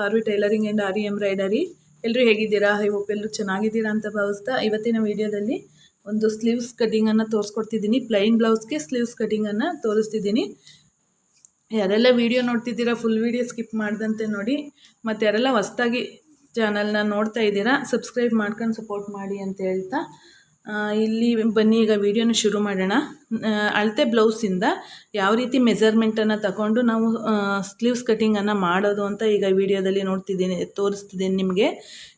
R V tailoring and R E embroidery. ಎಲ್ಲರೂ ಹೇಗಿದ್ದೀರಾ? I hope ಎಲ್ಲರೂ ಚೆನ್ನಾಗಿದ್ದೀರಾ ಅಂತ ಭಾವಿಸ್ತಾ ಇವತ್ತಿನ ವಿಡಿಯೋದಲ್ಲಿ ಒಂದು ಸ್ಲೀವ್ಸ್ ಕಟಿಂಗನ್ನು ತೋರಿಸ್ಕೊಡ್ತಿದ್ದೀನಿ. ಪ್ಲೈನ್ ಬ್ಲೌಸ್ಗೆ ಸ್ಲೀವ್ಸ್ ಕಟಿಂಗನ್ನು ತೋರಿಸ್ತಿದ್ದೀನಿ. ಯಾರೆಲ್ಲ ವಿಡಿಯೋ ನೋಡ್ತಿದ್ದೀರಾ ಫುಲ್ ವಿಡಿಯೋ ಸ್ಕಿಪ್ ಮಾಡ್ದಂತೆ ನೋಡಿ. ಮತ್ತು ಯಾರೆಲ್ಲ ಹೊಸ್ದಾಗಿ ಚಾನಲ್ನ ನೋಡ್ತಾ ಇದ್ದೀರಾ ಸಬ್ಸ್ಕ್ರೈಬ್ ಮಾಡ್ಕೊಂಡು ಸಪೋರ್ಟ್ ಮಾಡಿ ಅಂತ ಹೇಳ್ತಾ. ಇಲ್ಲಿ ಬನ್ನಿ, ಈಗ ವಿಡಿಯೋನ ಶುರು ಮಾಡೋಣ. ಅಳತೆ ಬ್ಲೌಸಿಂದ ಯಾವ ರೀತಿ ಮೆಜರ್ಮೆಂಟನ್ನು ತಗೊಂಡು ನಾವು ಸ್ಲೀವ್ಸ್ ಕಟ್ಟಿಂಗನ್ನು ಮಾಡೋದು ಅಂತ ಈಗ ವಿಡಿಯೋದಲ್ಲಿ ನೋಡ್ತಿದ್ದೀನಿ, ತೋರಿಸ್ತಿದ್ದೀನಿ ನಿಮಗೆ.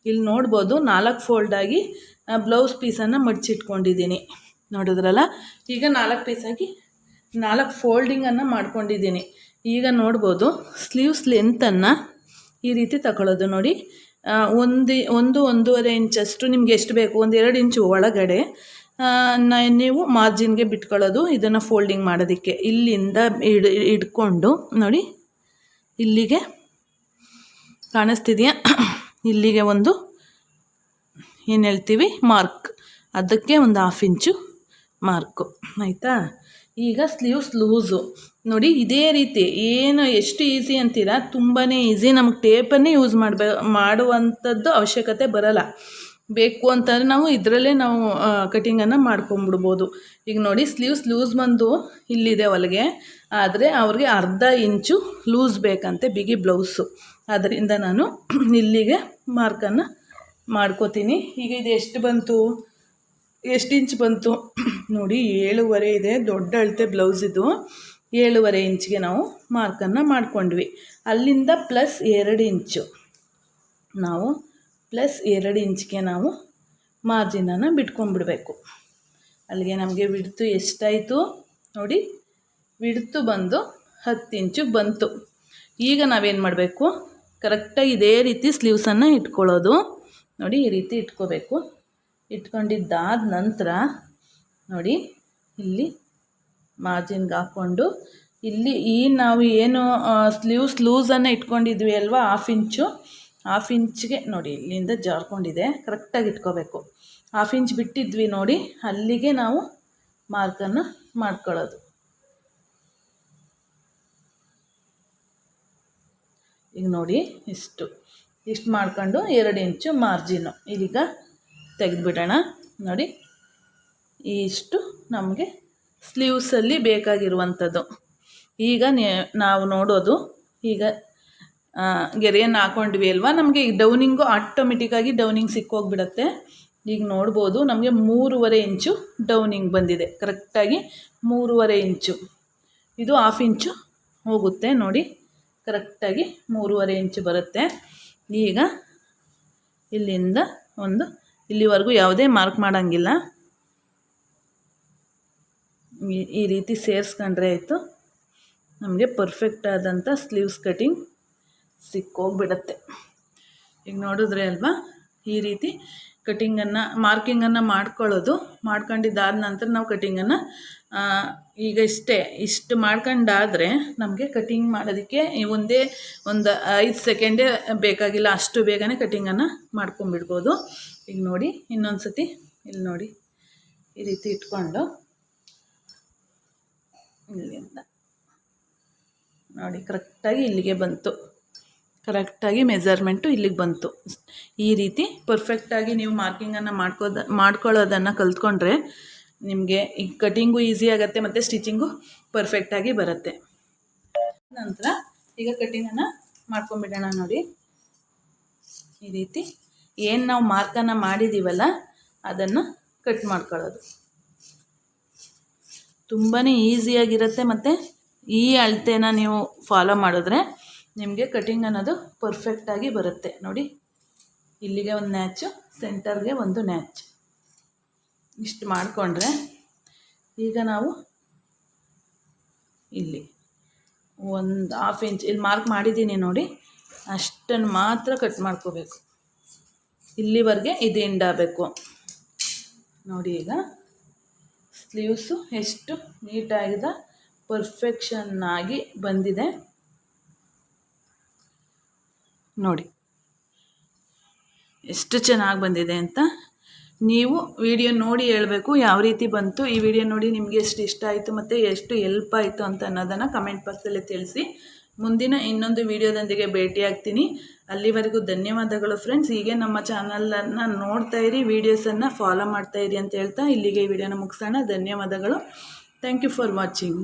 ಇಲ್ಲಿ ನೋಡ್ಬೋದು, ನಾಲ್ಕು ಫೋಲ್ಡಾಗಿ ಬ್ಲೌಸ್ ಪೀಸನ್ನು ಮಡ್ಚಿಟ್ಕೊಂಡಿದ್ದೀನಿ. ನೋಡಿದ್ರಲ್ಲ? ಈಗ ನಾಲ್ಕು ಪೀಸಾಗಿ ನಾಲ್ಕು ಫೋಲ್ಡಿಂಗನ್ನು ಮಾಡ್ಕೊಂಡಿದ್ದೀನಿ. ಈಗ ನೋಡ್ಬೋದು ಸ್ಲೀವ್ಸ್ ಲೆಂತನ್ನು ಈ ರೀತಿ ತಗೊಳ್ಳೋದು ನೋಡಿ. ಒಂದು ಒಂದು ಒಂದೂವರೆ ಇಂಚಷ್ಟು ನಿಮ್ಗೆ ಎಷ್ಟು ಬೇಕು? ಒಂದು ಎರಡು ಇಂಚು ಒಳಗಡೆ ನೀವು ಮಾರ್ಜಿನ್ಗೆ ಬಿಟ್ಕೊಳ್ಳೋದು, ಇದನ್ನು ಫೋಲ್ಡಿಂಗ್ ಮಾಡೋದಕ್ಕೆ. ಇಲ್ಲಿಂದ ಇಡ್ ಹಿಡ್ಕೊಂಡು ನೋಡಿ, ಇಲ್ಲಿಗೆ ಕಾಣಿಸ್ತಿದೆಯಾ? ಇಲ್ಲಿಗೆ ಒಂದು, ಏನು ಹೇಳ್ತೀವಿ ಮಾರ್ಕ್ ಅದಕ್ಕೆ ಒಂದು ಹಾಫ್ ಇಂಚು ಮಾರ್ಕು, ಆಯಿತಾ? ಈಗ ಸ್ಲೀವ್ಸ್ ಲೂಸು ನೋಡಿ, ಇದೇ ರೀತಿ, ಏನು ಎಷ್ಟು ಈಸಿ ಅಂತೀರಾ? ತುಂಬಾ ಈಸಿ ನಮಗೆ ಟೇಪನ್ನೇ ಯೂಸ್ ಮಾಡಬೇ, ಮಾಡುವಂಥದ್ದು ಅವಶ್ಯಕತೆ ಬರಲ್ಲ. ಬೇಕು ಅಂತಂದರೆ ನಾವು ಇದರಲ್ಲೇ ನಾವು ಕಟಿಂಗನ್ನು ಮಾಡ್ಕೊಂಬಿಡ್ಬೋದು. ಈಗ ನೋಡಿ ಸ್ಲೀವ್ಸ್ ಲೂಸ್ ಬಂದು ಇಲ್ಲಿದೆ ಹೊಲಿಗೆ ಆದರೆ ಅವ್ರಿಗೆ ಅರ್ಧ ಇಂಚು ಲೂಸ್ ಬೇಕಂತೆ ಬಿಗಿ ಬ್ಲೌಸು ಅದರಿಂದ ನಾನು ಇಲ್ಲಿಗೆ ಮಾರ್ಕನ್ನು ಮಾಡ್ಕೋತೀನಿ. ಈಗ ಇದು ಎಷ್ಟು ಬಂತು? ಎಷ್ಟು ಇಂಚ್ ಬಂತು? ನೋಡಿ ಏಳುವರೆ ಇದೆ, ದೊಡ್ಡ ಅಳತೆ ಬ್ಲೌಸ್ ಇದು. ಏಳುವರೆ ಇಂಚ್ಗೆ ನಾವು ಮಾರ್ಕನ್ನು ಮಾಡಿಕೊಂಡ್ವಿ. ಅಲ್ಲಿಂದ ಪ್ಲಸ್ ಎರಡು ಇಂಚು. ನಾವು ಪ್ಲಸ್ ಎರಡು ಇಂಚ್ಗೆ ನಾವು ಮಾರ್ಜಿನನ್ನು ಬಿಟ್ಕೊಂಡ್ಬಿಡ್ಬೇಕು. ಅಲ್ಲಿಗೆ ನಮಗೆ ಬಿಡ್ತು ಎಷ್ಟಾಯಿತು ನೋಡಿ ಬಿಡ್ತು ಬಂದು ಹತ್ತು ಇಂಚು ಬಂತು. ಈಗ ನಾವೇನು ಮಾಡಬೇಕು? ಕರೆಕ್ಟಾಗಿ ಇದೇ ರೀತಿ ಸ್ಲೀವ್ಸನ್ನು ಇಟ್ಕೊಳ್ಳೋದು. ನೋಡಿ, ಈ ರೀತಿ ಇಟ್ಕೋಬೇಕು. ಇಟ್ಕೊಂಡಿದ್ದಾದ ನಂತರ ನೋಡಿ, ಇಲ್ಲಿ ಮಾರ್ಜಿನ್ಗೆ ಹಾಕ್ಕೊಂಡು, ಇಲ್ಲಿ ಈ ನಾವು ಏನು ಸ್ಲೀವ್ಸ್ ಲೂಸನ್ನು ಇಟ್ಕೊಂಡಿದ್ವಿ ಅಲ್ವಾ ಹಾಫ್ ಇಂಚು ಹಾಫ್ ಇಂಚ್ಗೆ ನೋಡಿ, ಇಲ್ಲಿಂದ ಜಾರ್ಕೊಂಡಿದೆ ಕರೆಕ್ಟಾಗಿ ಇಟ್ಕೋಬೇಕು. ಹಾಫ್ ಇಂಚ್ ಬಿಟ್ಟಿದ್ವಿ ನೋಡಿ, ಅಲ್ಲಿಗೆ ನಾವು ಮಾರ್ಕನ್ನು ಮಾಡ್ಕೊಳ್ಳೋದು. ಈಗ ನೋಡಿ, ಇಷ್ಟು. ಇಷ್ಟು ಮಾಡ್ಕೊಂಡು ಎರಡು ಇಂಚು ಮಾರ್ಜಿನು ಇದೀಗ ತೆಗೆದುಬಿಡೋಣ. ನೋಡಿ ಇಷ್ಟು ನಮಗೆ ಸ್ಲೀವ್ಸಲ್ಲಿ ಬೇಕಾಗಿರುವಂಥದ್ದು. ಈಗ ನಾವು ನೋಡೋದು, ಈಗ ಗೆರೆಯನ್ನು ಹಾಕೊಂಡ್ವಿ ಅಲ್ವಾ? ನಮಗೆ ಈಗ ಡೌನಿಂಗು ಆಟೋಮೆಟಿಕ್ಕಾಗಿ ಡೌನಿಂಗ್ ಸಿಕ್ಕೋಗ್ಬಿಡತ್ತೆ. ಈಗ ನೋಡ್ಬೋದು, ನಮಗೆ ಮೂರುವರೆ ಇಂಚು ಡೌನಿಂಗ್ ಬಂದಿದೆ. ಕರೆಕ್ಟಾಗಿ ಮೂರುವರೆ ಇಂಚು. ಇದು ಹಾಫ್ ಇಂಚು ಹೋಗುತ್ತೆ ನೋಡಿ. ಕರೆಕ್ಟಾಗಿ ಮೂರುವರೆ ಇಂಚು ಬರುತ್ತೆ. ಈಗ ಇಲ್ಲಿಂದ ಒಂದು, ಇಲ್ಲಿವರೆಗೂ ಯಾವುದೇ ಮಾರ್ಕ್ ಮಾಡೋಂಗಿಲ್ಲ. ಈ- ರೀತಿ ಸೇರಿಸ್ಕೊಂಡ್ರೆ ಆಯಿತು. ನಮಗೆ ಪರ್ಫೆಕ್ಟ್ ಆದಂಥ ಸ್ಲೀವ್ಸ್ ಕಟಿಂಗ್ ಸಿಕ್ಕೋಗ್ಬಿಡತ್ತೆ. ಈಗ ನೋಡಿದ್ರೆ ಅಲ್ವಾ, ಈ ರೀತಿ ಕಟಿಂಗನ್ನು ಮಾರ್ಕಿಂಗನ್ನು ಮಾಡ್ಕೊಳ್ಳೋದು. ಮಾಡ್ಕೊಂಡಿದ್ದಾದ ನಂತರ ನಾವು ಕಟಿಂಗನ್ನು ಈಗ ಇಷ್ಟೇ, ಇಷ್ಟು ಮಾಡ್ಕೊಂಡಾದರೆ ನಮಗೆ ಕಟಿಂಗ್ ಮಾಡೋದಕ್ಕೆ ಒಂದೇ ಒಂದು ಐದು ಸೆಕೆಂಡೇ ಬೇಕಾಗಿಲ್ಲ, ಅಷ್ಟು ಬೇಗನೆ ಕಟಿಂಗನ್ನು ಮಾಡ್ಕೊಂಬಿಡ್ಬೋದು ಈಗ ನೋಡಿ ಇನ್ನೊಂದು ಸತಿ ಇಲ್ಲಿ ನೋಡಿ, ಈ ರೀತಿ ಇಟ್ಕೊಂಡು ಇಲ್ಲಿಂದ. ನೋಡಿ ಕರೆಕ್ಟಾಗಿ ಇಲ್ಲಿಗೆ ಬಂತು. ಕರೆಕ್ಟಾಗಿ ಮೆಜರ್ಮೆಂಟು ಇಲ್ಲಿಗೆ ಬಂತು. ಈ ರೀತಿ ಪರ್ಫೆಕ್ಟಾಗಿ ನೀವು ಮಾರ್ಕಿಂಗನ್ನು ಮಾಡ್ಕೋದ, ಮಾಡ್ಕೊಳ್ಳೋದನ್ನು ಕಲ್ತ್ಕೊಂಡ್ರೆ ನಿಮಗೆ ಈ ಕಟಿಂಗು ಈಸಿ ಆಗುತ್ತೆ, ಮತ್ತು ಸ್ಟಿಚಿಂಗು ಪರ್ಫೆಕ್ಟಾಗಿ ಬರುತ್ತೆ. ನಂತರ ಈಗ ಕಟಿಂಗನ್ನು ಮಾಡ್ಕೊಂಬಿಡೋಣ ನೋಡಿ. ಈ ರೀತಿ ಏನು ನಾವು ಮಾರ್ಕನ್ನು ಮಾಡಿದ್ದೀವಲ್ಲ ಅದನ್ನು ಕಟ್ ಮಾಡ್ಕೊಳ್ಳೋದು. ತುಂಬಾ ಈಸಿಯಾಗಿರುತ್ತೆ ಮತ್ತು ಈ ಅಳತೆನ ನೀವು ಫಾಲೋ ಮಾಡಿದ್ರೆ ನಿಮಗೆ ಕಟಿಂಗ್ ಅನ್ನೋದು ಪರ್ಫೆಕ್ಟಾಗಿ ಬರುತ್ತೆ. ನೋಡಿ, ಇಲ್ಲಿಗೆ ಒಂದು ನ್ಯಾಚು ಸೆಂಟರ್ಗೆ ಒಂದು ನ್ಯಾಚ್ ಇಷ್ಟು ಮಾಡಿಕೊಂಡ್ರೆ ಈಗ ನಾವು ಇಲ್ಲಿ ಒಂದು ಹಾಫ್ ಇಂಚ್ ಇಲ್ಲಿ ಮಾರ್ಕ್ ಮಾಡಿದ್ದೀನಿ ನೋಡಿ ಅಷ್ಟನ್ನು ಮಾತ್ರ ಕಟ್ ಮಾಡ್ಕೋಬೇಕು. ಇಲ್ಲಿವರೆಗೆ ಇದು ಎಂಡ್ ಆಗಬೇಕು. ನೋಡಿ ಈಗ. ಸ್ಲೀವ್ಸು ಎಷ್ಟು ನೀಟಾಗಿದೆ ಪರ್ಫೆಕ್ಷನ್ನಾಗಿ ಬಂದಿದೆ. ನೋಡಿ. ಎಷ್ಟು ಚೆನ್ನಾಗಿ ಬಂದಿದೆ ಅಂತ. ನೀವು ವಿಡಿಯೋ ನೋಡಿ ಹೇಳಬೇಕು ಯಾವ ರೀತಿ ಬಂತು. ಈ ವಿಡಿಯೋ ನೋಡಿ ನಿಮಗೆ ಎಷ್ಟು ಇಷ್ಟ ಆಯಿತು ಮತ್ತು ಎಷ್ಟು ಎಲ್ಪ್ ಆಯಿತು ಅಂತ ಅನ್ನೋದನ್ನು ಕಮೆಂಟ್ ಬಾಕ್ಸಲ್ಲಿ ತಿಳಿಸಿ. ಮುಂದಿನ ಇನ್ನೊಂದು ವಿಡಿಯೋದೊಂದಿಗೆ ಭೇಟಿಯಾಗ್ತೀನಿ. ಅಲ್ಲಿವರೆಗೂ ಧನ್ಯವಾದಗಳು ಫ್ರೆಂಡ್ಸ್ ಹೀಗೆ ನಮ್ಮ ಚಾನಲನ್ನು ನೋಡ್ತಾ ಇರಿ ವೀಡಿಯೋಸನ್ನು ಫಾಲೋ ಮಾಡ್ತಾ ಇರಿ ಅಂತ ಹೇಳ್ತಾ ಇಲ್ಲಿಗೆ ಈ ವಿಡಿಯೋನ ಮುಗಿಸೋಣ. ಧನ್ಯವಾದಗಳು. Thank you for watching